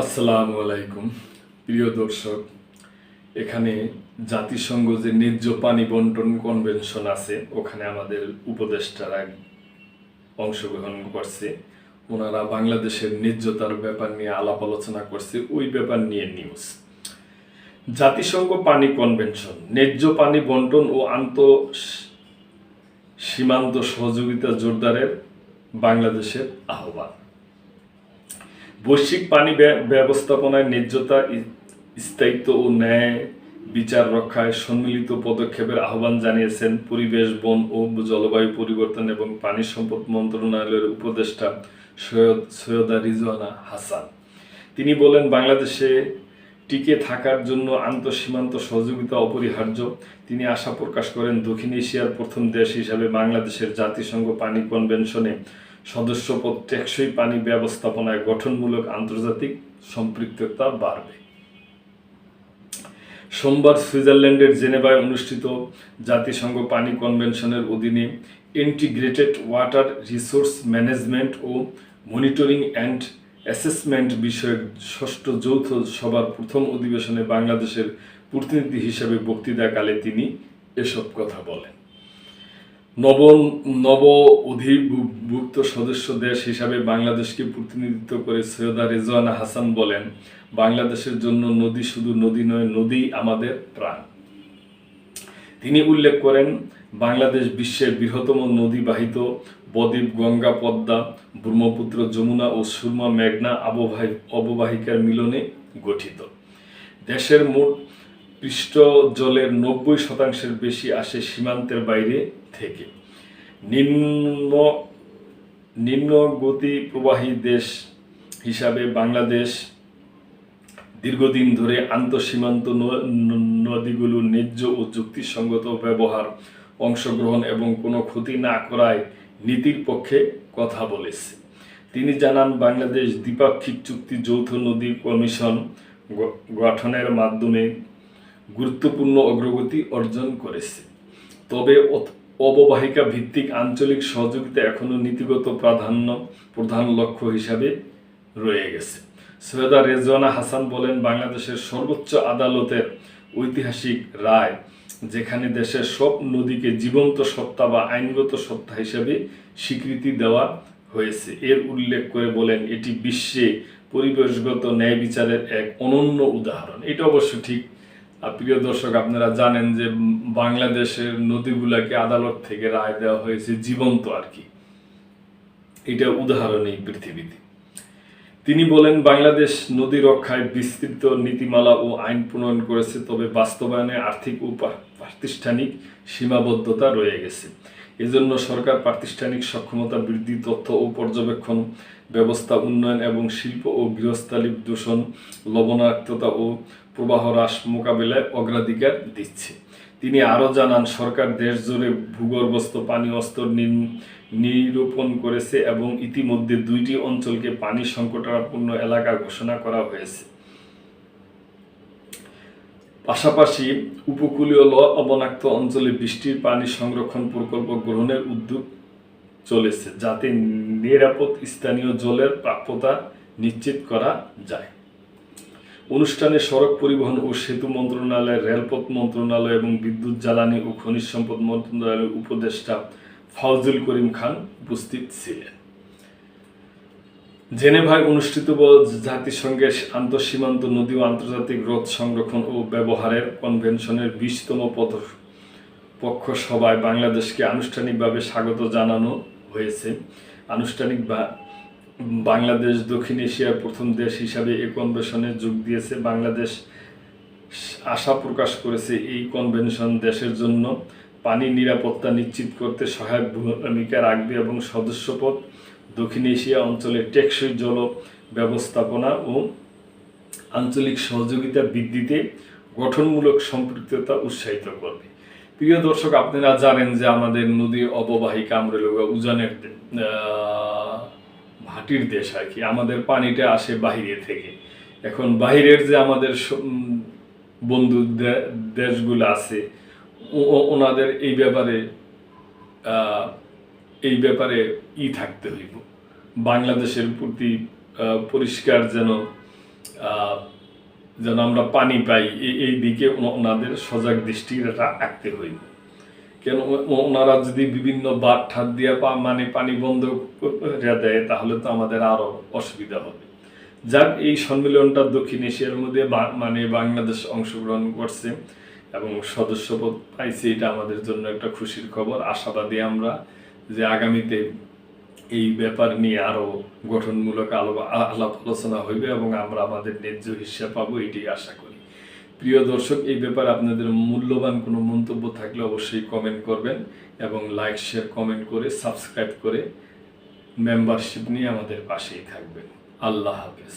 আসসালামু আলাইকুম। প্রিয় দর্শক, এখানে জাতিসংঘ যে ন্যায্য পানি বন্টন কনভেনশন আছে, ওখানে আমাদের উপদেষ্টারা অংশগ্রহণ করছে। ওনারা বাংলাদেশের ন্যায্যতার ব্যাপার নিয়ে আলাপ আলোচনা করছে। ওই ব্যাপার নিয়ে নিউজ জাতিসংঘ পানি কনভেনশন, ন্যায্য পানি বন্টন ও আন্ত সীমান্ত সহযোগিতা জোরদারের বাংলাদেশের আহ্বান। বৈশ্বিক পানি ব্যবস্থাপনায় ন্যায্যতা স্থায়িত্ব ও ন্যায় বিচার রক্ষায় সম্মিলিত পদক্ষেপের আহ্বান জানিয়েছেন পরিবেশ, বন ও জলবায়ু পরিবর্তন এবং পানি সম্পদ মন্ত্রণালয়ের উপদেষ্টা সৈয়দ, সৈয়দা রিজওয়ানা হাসান। তিনি বলেন, বাংলাদেশে টিকে থাকার জন্য আন্তঃসীমান্ত সহযোগিতা অপরিহার্য। তিনি আশা প্রকাশ করেন, দক্ষিণ এশিয়ার প্রথম দেশ হিসাবে বাংলাদেশের জাতিসংঘ পানি কনভেনশনে সদস্যপদ টেকসই পানি ব্যবস্থাপনায় গঠনমূলক আন্তর্জাতিক সম্পৃক্ততা বাড়বে। সোমবার সুইজারল্যান্ডের জেনেভায় অনুষ্ঠিত জাতিসংঘ পানি কনভেনশনের অধীনে ইন্টিগ্রেটেড ওয়াটার রিসোর্স ম্যানেজমেন্ট ও মনিটরিং অ্যান্ড অ্যাসেসমেন্ট বিষয়ক ষষ্ঠ যৌথ সভার প্রথম অধিবেশনে বাংলাদেশের প্রতিনিধি হিসেবে বক্তৃতাকালে তিনি এসব কথা বলেন। নব নব অধিভুক্ত সদস্য দেশ হিসাবে বাংলাদেশকে প্রতিনিধিত্ব করে সৈয়দা রেজওয়ানা হাসান বলেন, বাংলাদেশের জন্য নদী শুধু নদী নয়, নদী আমাদের প্রাণ। তিনি উল্লেখ করেন, বাংলাদেশ বিশ্বের বৃহত্তম নদী বাহিত বদ্বীপ, গঙ্গা, পদ্মা, ব্রহ্মপুত্র, যমুনা ও সুরমা, মেঘনা অববাহিকার মিলনে গঠিত। দেশের মোট পৃষ্ঠ জলের নব্বই শতাংশের বেশি আসে সীমান্তের বাইরে থেকে। নিম্ন নিম্ন গতি প্রবাহী দেশ হিসাবে বাংলাদেশ দীর্ঘদিন ধরে আন্তঃসীমান্ত ন- ন- নদীগুলোর ন্যায্য ও যুক্তিসঙ্গত ব্যবহার, অংশগ্রহণ এবং কোনো ক্ষতি না করায় নীতির পক্ষে কথা বলেছে। তিনি জানান, বাংলাদেশ দ্বিপাক্ষিক চুক্তি যৌথ নদী কমিশন গঠনের মাধ্যমে গুরুত্বপূর্ণ অগ্রগতি অর্জন করেছে। তবে অববাহিকা ভিত্তিক আঞ্চলিক সহযোগিতা এখনও নীতিগত প্রাধান্য প্রধান লক্ষ্য হিসাবে রয়ে গেছে। সৈয়দা রেজওয়ানা হাসান বলেন, বাংলাদেশের সর্বোচ্চ আদালতের ঐতিহাসিক রায়, যেখানে দেশের সব নদীকে জীবন্ত সত্তা বা আইনগত সত্তা হিসেবে স্বীকৃতি দেওয়া হয়েছে। এর উল্লেখ করে বলেন, এটি বিশ্বে পরিবেশগত ন্যায় বিচারের এক অনন্য উদাহরণ। এটা অবশ্য ঠিক প্রিয় দর্শক, আপনারা জানেন যে বাংলাদেশের নদীগুলাকে আদালত থেকে রায় দেওয়া হয়েছে জীবন্ত আর কি। এটা উদাহরণ এই পৃথিবীতে। তিনি বলেন, বাংলাদেশ নদী রক্ষায় বিস্তৃত নীতিমালা ও আইন প্রণয়ন করেছে, তবে বাস্তবায়নে আর্থিক ও প্রাতিষ্ঠানিক সীমাবদ্ধতা রয়ে গেছে। এজন্য সরকার প্রাতিষ্ঠানিক সক্ষমতা বৃদ্ধি, তথ্য ও পর্যবেক্ষণ ব্যবস্থা, উন্নয়ন এবং শিল্প ও গৃহস্থালী দূষণ, লবণাক্ততা ও প্রবাহ হ্রাস মোকাবিলায় অগ্রাধিকার দিচ্ছে। তিনি আরও জানান, সরকার দেশ জুড়ে ভূগর্ভস্থ পানি স্তর নিরূপণ করেছে এবং ইতিমধ্যে দুইটি অঞ্চলকে পানি সংকটাপন্ন এলাকা ঘোষণা করা হয়েছে। পাশাপাশি উপকূলীয় লবণাক্ত অঞ্চলে বৃষ্টির পানি সংরক্ষণ প্রকল্প গ্রহণের উদ্যোগ চলেছে, যাতে নিরাপদ স্থানীয় জলের প্রাপ্যতা নিশ্চিত করা যায়। অনুষ্ঠানে সড়ক পরিবহন ও সেতু মন্ত্রণালয়, রেলপথ মন্ত্রণালয় এবং বিদ্যুৎ, জ্বালানি ও খনিজ সম্পদ মন্ত্রণালয়ের উপদেষ্টা ফাউজুল করিম খান উপস্থিত ছিলেন। জেনেভায় অনুষ্ঠিত জাতিসংঘের আন্তঃসীমান্ত নদী ও আন্তর্জাতিক রোধ সংরক্ষণ ও ব্যবহারের কনভেনশনের বিশতম পদ পক্ষ সভায় বাংলাদেশকে আনুষ্ঠানিকভাবে স্বাগত জানানো হয়েছে। আনুষ্ঠানিক বাংলাদেশ, দক্ষিণ এশিয়ার প্রথম দেশ হিসাবে এই কনভেনশনে যোগ দিয়েছে। বাংলাদেশ আশা প্রকাশ করেছে এই কনভেনশন দেশের জন্য পানি নিরাপত্তা নিশ্চিত করতে সহায়ক ভূমিকা রাখবে এবং সদস্যপদ, দক্ষিণ এশিয়া অঞ্চলে টেকসই জল ব্যবস্থাপনা ও আঞ্চলিক সহযোগিতা বৃদ্ধিতে গঠনমূলক সম্পৃক্ততা উৎসাহিত করবে। প্রিয় দর্শক, আপনারা জানেন যে আমাদের নদী অববাহিকা আমরা উজানের ভাটির দেশ আর কি, আমাদের পানিটা আসে বাহিরে থেকে। এখন বাহিরের যে আমাদের বন্ধু দেশগুলো আছে ওনাদের এই ব্যাপারে এই ব্যাপারে ই থাকতে হইব। বাংলাদেশের প্রতি পরিষ্কার যেন যেন আমরা পানি পাই এই- দিকে ওনাদের সজাগ দৃষ্টি রাখতে হইব। কেন ওনারা যদি বিভিন্ন বাদ ঠাত দিয়ে মানে পানি বন্ধ করে দেয়, তাহলে তো আমাদের আরও অসুবিধা হবে। যাক, এই সম্মেলনটা দক্ষিণ এশিয়ার মধ্যে মানে বাংলাদেশ অংশগ্রহণ করছে এবং সদস্যপদ পাইছে, এটা আমাদের জন্য একটা খুশির খবর। আশাবাদী আমরা যে আগামীতে এই ব্যাপার নিয়ে আরও গঠনমূলক আলো- আলাপ আলোচনা হইবে এবং আমরা আমাদের ন্যায্য হিসাব পাবো এটি আশা করি। প্রিয় দর্শক, এই ব্যাপারে আপনাদের মূল্যবান কোনো মন্তব্য থাকলে অবশ্যই কমেন্ট করবেন এবং লাইক শেয়ার কমেন্ট করে সাবস্ক্রাইব করে মেম্বারশিপ নিয়ে আমাদের পাশেই থাকবেন। আল্লাহ হাফেজ।